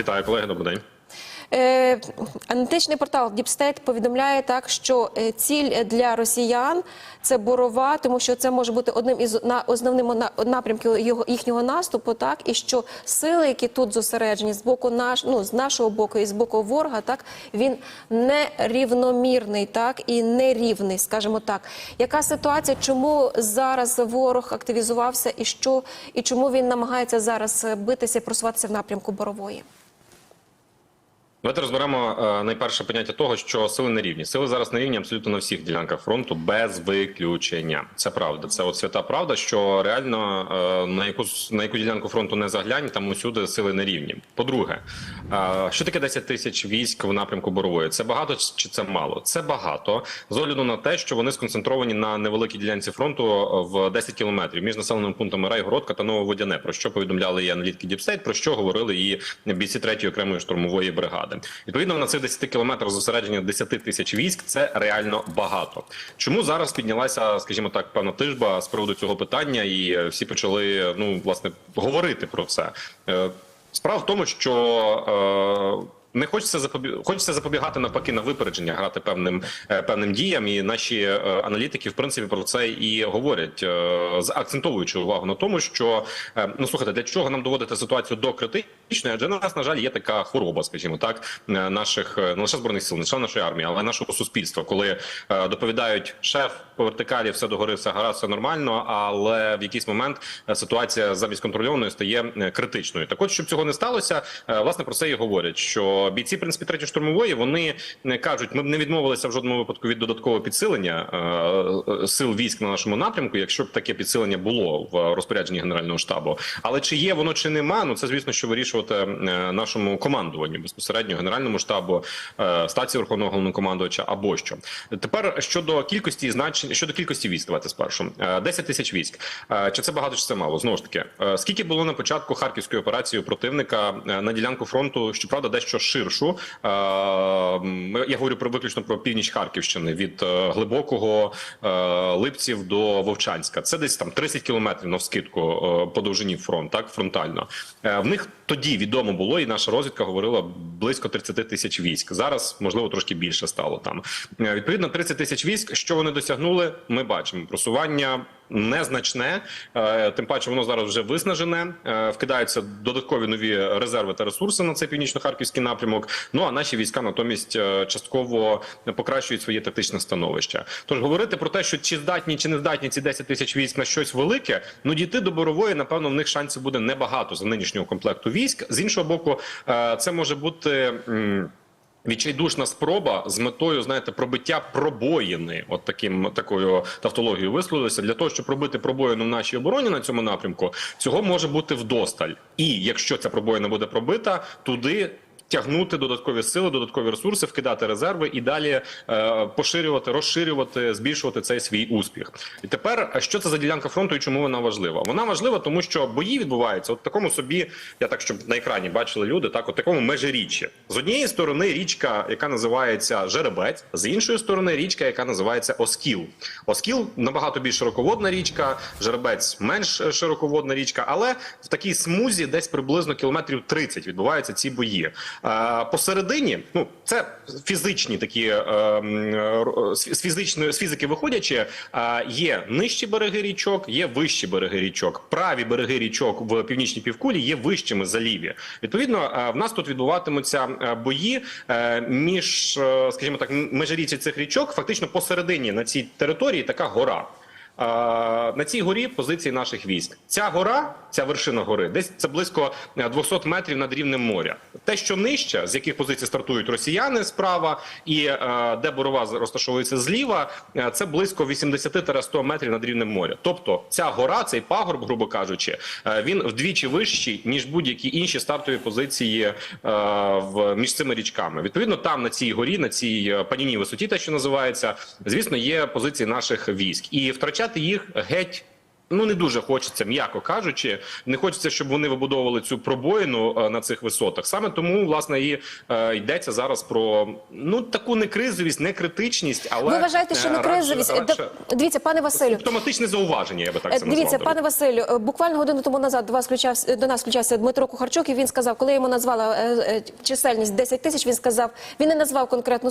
Вітаю, колеги. Добрий день. Е, Аналітичний портал Діпстейт повідомляє так, що е, ціль для росіян це борова, тому що це може бути одним із на основним на- напрямків його їхнього наступу. Так і що сили, які тут зосереджені з боку наш, ну з нашого боку і з боку ворога, так він нерівномірний, так і нерівний, скажімо так. Яка ситуація? Чому зараз ворог активізувався, і що і чому він намагається зараз е, битися просуватися в напрямку борової? Давайте розберемо е, найперше поняття того, що сили не рівні. Сили зараз на рівні абсолютно на всіх ділянках фронту без виключення. Це правда. Це от свята правда, що реально е, на яку на яку ділянку фронту не заглянь, там усюди сили не рівні. По-друге, е, що таке 10 тисяч військ в напрямку борової? Це багато чи це мало? Це багато з огляду на те, що вони сконцентровані на невеликій ділянці фронту в 10 кілометрів між населеними пунктами Райгородка та Нововодяне. Про що повідомляли і аналітики Діпстейт, про що говорили і бійці 3-ї окремої штурмової бригади. Відповідно, на цих 10 кілометрах зосередження 10 тисяч військ це реально багато. Чому зараз піднялася, скажімо так, певна тижба з приводу цього питання, і е, всі почали ну власне говорити про це. Е, Справа в тому, що е, не хочеться запобі... хочеться запобігати навпаки на випередження, грати певним е, певним діям. І наші е, аналітики в принципі про це і говорять, е, акцентовуючи увагу на тому, що е, ну слухайте, для чого нам доводити ситуацію до критичної? Адже на нас, на жаль, є така хвороба, скажімо так, е, наших е, не лише збройних сил, не лише нашої армії, але нашого суспільства, коли е, доповідають шеф по вертикалі, все догори, все гаразд, все нормально. Але в якийсь момент ситуація замість контрольованої стає критичною. Так, от щоб цього не сталося, власне про це і говорять. Що бійці в принципі третьої штурмової вони кажуть, ми б не відмовилися в жодному випадку від додаткового підсилення сил військ на нашому напрямку, якщо б таке підсилення було в розпорядженні генерального штабу. Але чи є воно чи нема? Ну це звісно, що вирішувати е, нашому командуванню безпосередньо генеральному штабу, е, стації верховного головнокомандувача або що. Тепер щодо кількості значень щодо кількості військ, давайте спершу Е, 10 тисяч військ. Е, Чи це багато, чи це мало? Знову ж таки, е, скільки було на початку харківської операції противника е, на ділянку фронту, щоправда, дещо ширшу. Е, Я говорю про виключно про північ Харківщини від е, глибокого е, Липців до Вовчанська. Це десь там 30 кілометрів навскидку е, по довжині фронт, так фронтально. Е, В них тоді відомо було, і наша розвідка говорила близько 30 тисяч військ. Зараз можливо трошки більше стало там. Е, Відповідно, 30 тисяч військ. Що вони досягнули? Ми бачимо просування. Незначне, е, тим паче воно зараз вже виснажене. е, Вкидаються додаткові нові резерви та ресурси на цей північно-харківський напрямок. Ну а наші війська натомість е, частково покращують своє тактичне становище. Тож говорити про те, що чи здатні, чи не здатні ці 10 тисяч військ на щось велике, ну дійти до борової, напевно, в них шансів буде небагато за нинішнього комплекту військ. З іншого боку, це може бути. Відчайдушна спроба з метою, знаєте, пробиття пробоїни, от таким такою тавтологією висловилися. Для того, щоб пробити пробоїну в нашій обороні на цьому напрямку, цього може бути вдосталь. І якщо ця пробоїна буде пробита, туди. Тягнути додаткові сили, додаткові ресурси, вкидати резерви і далі е, поширювати, розширювати, збільшувати цей свій успіх. І тепер що це за ділянка фронту і чому вона важлива? Вона важлива, тому що бої відбуваються от такому собі, я так щоб на екрані бачили люди, так от такому межиріччі. З однієї сторони річка, яка називається Жеребець, з іншої сторони річка, яка називається Оскіл. Оскіл набагато більш широководна річка, Жеребець менш широководна річка, але в такій смузі десь приблизно кілометрів 30 відбуваються ці бої. Посередині, ну це фізичні такі е, е, з фізичної з фізики виходячи, є нижчі береги річок, є вищі береги річок. Праві береги річок в північній півкулі є вищими за ліві. Відповідно, е, в нас тут відбуватимуться бої між, скажімо так, межиріччя цих річок. Фактично посередині на цій території така гора. Е, На цій горі позиції наших військ. Ця гора, ця вершина гори, десь це близько е, 200 метрів над рівнем моря. Те, що нижче, з яких позицій стартують росіяни справа, і е, де борова розташовується зліва, е, це близько 80-100 метрів над рівнем моря. Тобто, ця гора, цей пагорб, грубо кажучи, е, він вдвічі вищий ніж будь-які інші стартові позиції е, в між цими річками. Відповідно, там на цій горі, на цій е, паніній висоті, те, що називається, звісно, є позиції наших військ, і втрачати їх геть Ну не дуже хочеться, м'яко кажучи, не хочеться, щоб вони вибудовували цю пробоїну е, на цих висотах. Саме тому власне і е, йдеться зараз про ну таку не кризовість, не критичність, але Ви вважаєте, що е, не кризовість? радше Дивіться, пане Василю. Автоматичне зауваження, я би так Е, це Дивіться, пане Василю, е, буквально годину тому назад до вас включався до нас включався Дмитро Кухарчук, і він сказав, коли я йому назвала е, е, чисельність 10 тисяч, він сказав, він не назвав конкретну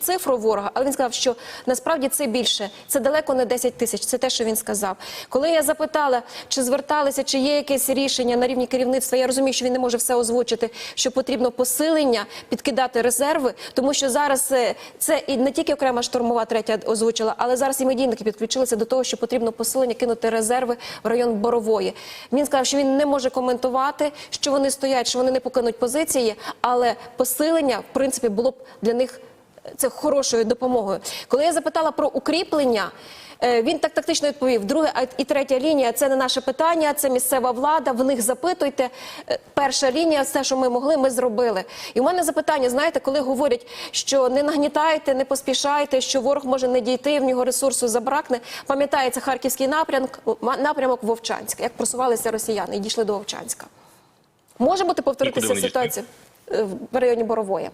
цифру ворога, але він сказав, що насправді це більше, це далеко не 10 тисяч. Це те, що він сказав. Коли я запитала, чи зверталися, чи є якесь рішення на рівні керівництва, я розумію, що він не може все озвучити, що потрібно посилення, підкидати резерви, тому що зараз е, це і не тільки окрема штурмова третя озвучила, але зараз і медійники підключилися до того, що потрібно посилення кинути резерви в район Борової. Він сказав, що він не може коментувати, що вони стоять, що вони не покинуть позиції, але посилення, в принципі, було б для них це хорошою допомогою. Коли я запитала про укріплення. Е, Він так тактично відповів: друга а- і третя лінія це не наше питання, це місцева влада. В них запитуйте. Е, Перша лінія, все, що ми могли, ми зробили. І у мене запитання: знаєте, коли говорять, що не нагнітайте, не поспішайте, що ворог може не дійти, в нього ресурсу забракне. Пам'ятається харківський напрямок, напрямок Вовчанськ, як просувалися росіяни і дійшли до Вовчанська. Може бути повторитися ситуація е, в районі Борової.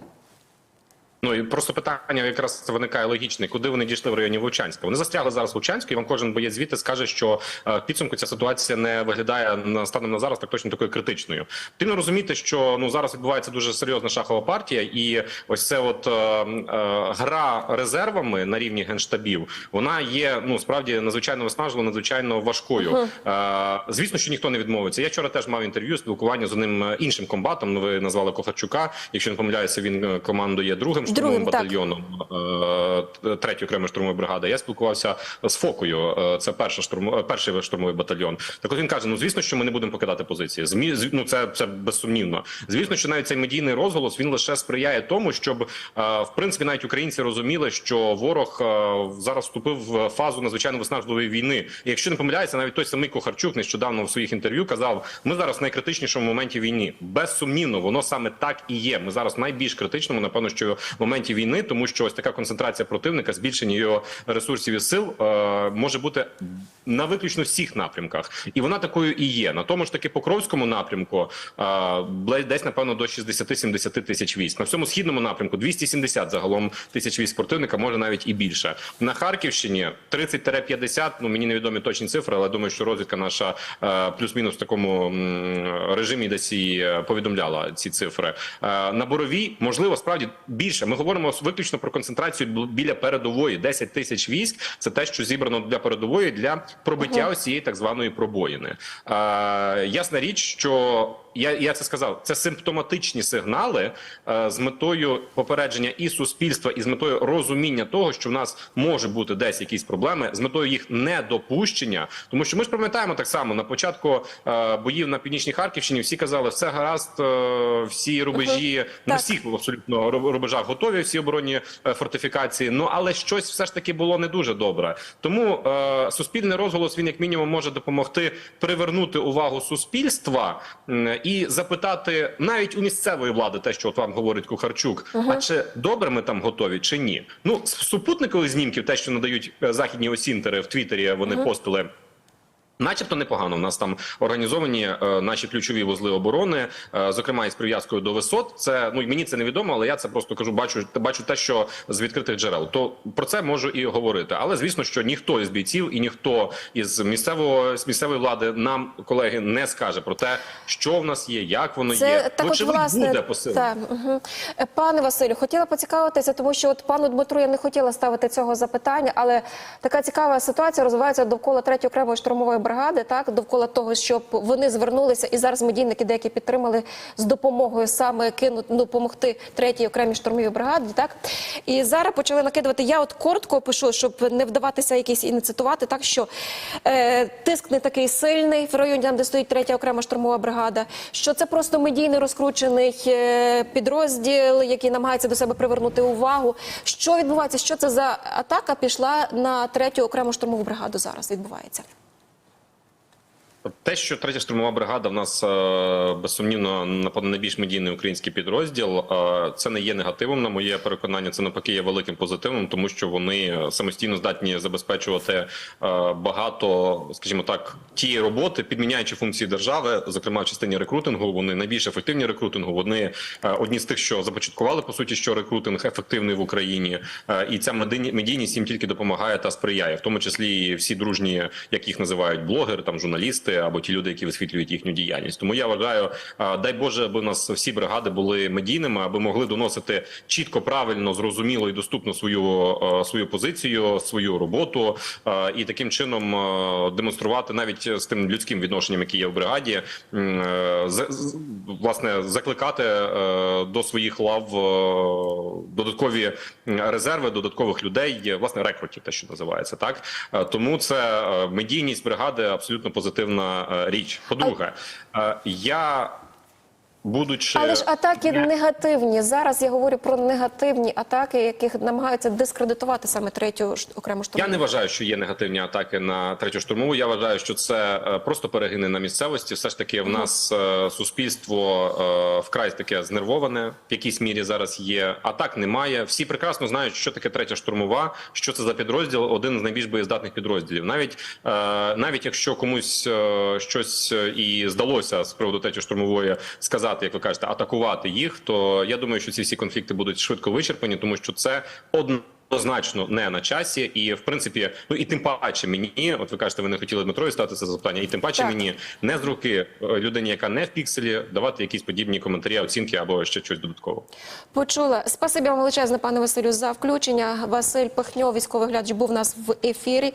Ну і просто питання якраз виникає логічне, куди вони дійшли в районі Вовчанська. Вони застрягли зараз в Вовчанську, і вам кожен боєць звідти скаже, що е, в підсумку ця ситуація не виглядає на станом на зараз так точно такою критичною. Потрібно розуміти, що ну зараз відбувається дуже серйозна шахова партія, і ось це от е, е, гра резервами на рівні генштабів, вона є ну справді надзвичайно виснажливо, надзвичайно важкою. Е, звісно, що ніхто не відмовиться. Я вчора теж мав інтерв'ю спілкування з одним е, іншим комбатом. Ну, Ви назвали Кохарчука. Якщо не помиляюся, він е, командує другим штурмовим Другим, батальйоном е, третьої окремої штурмової бригади. Я спілкувався з Фокою. е, Це перша штурм, е, перший штурмовий батальйон. Так от він каже: ну звісно, що ми не будемо покидати позиції. Змі ну, це, це безсумнівно. Звісно, що навіть цей медійний розголос він лише сприяє тому, щоб в принципі навіть українці розуміли, що ворог зараз вступив в фазу надзвичайно виснажливої війни. І якщо не помиляється, навіть той самий Кохарчук нещодавно в своїх інтерв'ю казав: ми зараз в найкритичнішому моменті війни. Безсумнівно, воно саме так і є. Ми зараз в найбільш критичному, напевно, що в моменті війни, тому що ось така концентрація противника, збільшення його ресурсів і сил е, може бути на виключно всіх напрямках, і вона такою і є. На тому ж таки Покровському напрямку е, десь напевно до 60-70 тисяч військ. На всьому східному напрямку 270 загалом тисяч військ противника, може навіть і більше. На Харківщині 30-50, Ну мені невідомі точні цифри, але думаю, що розвідка наша е, плюс-мінус в такому режимі десь і повідомляла ці цифри. На боровій можливо справді більше. Ми говоримо виключно про концентрацію біля передової. 10 тисяч військ це те, що зібрано для передової для пробиття ось цієї так званої пробоїни. Е, Ясна річ, що я, я це сказав. Це симптоматичні сигнали е, з метою попередження і суспільства, і з метою розуміння того, що в нас може бути десь якісь проблеми, з метою їх недопущення. Тому що ми ж пам'ятаємо так само на початку е, боїв на північній Харківщині. Всі казали, все гаразд, е, всі рубежі на Так. всіх абсолютно руб- рубежах готові, всі оборонні е, фортифікації. Ну але щось все ж таки було не дуже добре. Тому е, суспільний розголос він як мінімум може допомогти привернути увагу суспільства і запитати навіть у місцевої влади, те, що от вам говорить Кухарчук, а чи добре ми там готові, чи ні? Ну супутникових знімків, те, що надають е, західні осінтери в Твіттері, вони постили. Начебто непогано. У нас там організовані е, наші ключові вузли оборони, е, зокрема із прив'язкою до висот. Це ну мені це невідомо, але я це просто кажу. Бачу, бачу те, що з відкритих джерел. То про це можу і говорити. Але звісно, що ніхто із бійців і ніхто із місцевого з місцевої влади нам колеги не скаже про те, що в нас є, як воно Це є. так, от власне буде посилення. угу. пане Василю, хотіла поцікавитися, тому що от пану Дмитру я не хотіла ставити цього запитання, але така цікава ситуація розвивається довкола третьої окремої штурмової бригади, так довкола того, щоб вони звернулися, і зараз медійники деякі підтримали з допомогою саме кинути ну, допомогти третій окремій штурмовій бригаді. Так і зараз почали накидувати. Я от коротко пишу, щоб не вдаватися якісь і не цитувати, так що е, тиск не такий сильний в районі, там де стоїть третя окрема штурмова бригада. Що це просто медійно розкручений е, підрозділ, який намагається до себе привернути увагу. Що відбувається? Що це за атака пішла на третю окрему штурмову бригаду зараз? Відбувається. Те, що третя штурмова бригада в нас е, безсумнівно напевно найбільш медійний український підрозділ, е, це не є негативом. На моє переконання, це навпаки є великим позитивом, тому що вони самостійно здатні забезпечувати е, багато, скажімо так, тієї роботи, підміняючи функції держави, зокрема в частині рекрутингу. Вони найбільш ефективні рекрутингу. Вони одні з тих, що започаткували по суті, що рекрутинг ефективний в Україні, і ця медійність їм тільки допомагає та сприяє, в тому числі і всі дружні, як їх називають, блогери, там журналісти або ті люди, які висвітлюють їхню діяльність. Тому я вважаю, дай Боже, аби у нас всі бригади були медійними, аби могли доносити чітко, правильно, зрозуміло і доступно свою свою позицію, свою роботу і таким чином демонструвати навіть з тим людським відношенням, яке є в бригаді, власне закликати до своїх лав додаткові резерви, додаткових людей, власне рекрутів, те, що називається, так тому це медійність бригади абсолютно позитивна е, річ. По-друге, е, я будучи Але ж атаки негативні. Зараз я говорю про негативні атаки, яких намагаються дискредитувати саме третю окрему штурму. Я не вважаю, що є негативні атаки на третю штурмову. Я вважаю, що це е, просто перегини на місцевості. Все ж таки, в нас е, суспільство е, вкрай таке знервоване, в якійсь мірі зараз є. Атак немає. Всі прекрасно знають, що таке третя штурмова, що це за підрозділ, один з найбільш боєздатних підрозділів. Навіть навіть якщо комусь щось і здалося з приводу третьої штурмової сказати, як ви кажете, атакувати їх, то я думаю, що ці всі конфлікти будуть швидко вичерпані, тому що це одно. Однозначно не на часі, і в принципі, ну і тим паче мені, от ви кажете, ви не хотіли Дмитрові ставити це запитання, і тим паче Так. мені не з руки е, людині, яка не в пікселі, давати якісь подібні коментарі, оцінки або ще щось додатково. Почула. Спасибі вам величезне, пане Василю, за включення. Василь Пихньов, військовий глядач, був у нас в ефірі.